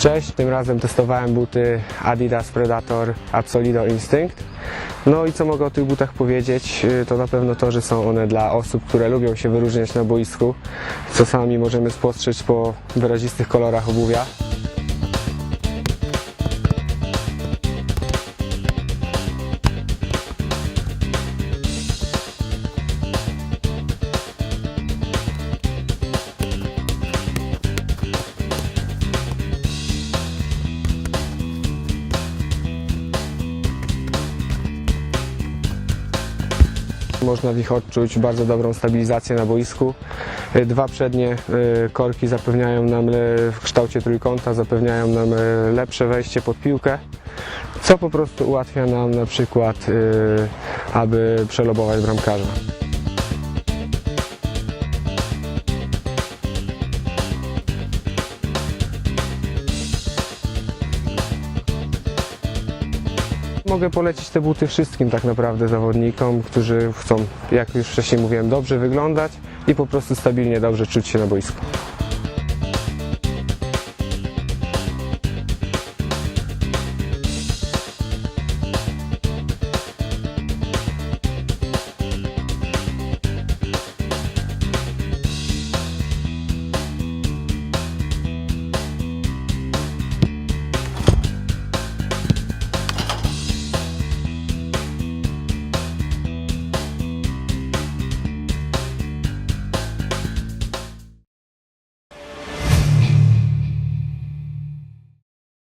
Cześć, tym razem testowałem buty Adidas Predator Absolido Instinct. No i co mogę o tych butach powiedzieć? Yy, To na pewno to, że są one dla osób, które lubią się wyróżniać na boisku, co sami możemy spostrzec po wyrazistych kolorach obuwia. Można w nich odczuć bardzo dobrą stabilizację na boisku. Y, Dwa przednie y, korki zapewniają nam le- w kształcie trójkąta, zapewniają nam lepsze wejście pod piłkę, co po prostu ułatwia nam na przykład, aby przelobować bramkarza. Mogę polecić te buty wszystkim tak naprawdę zawodnikom, którzy chcą, jak już wcześniej mówiłem, dobrze wyglądać i po prostu stabilnie dobrze czuć się na boisku.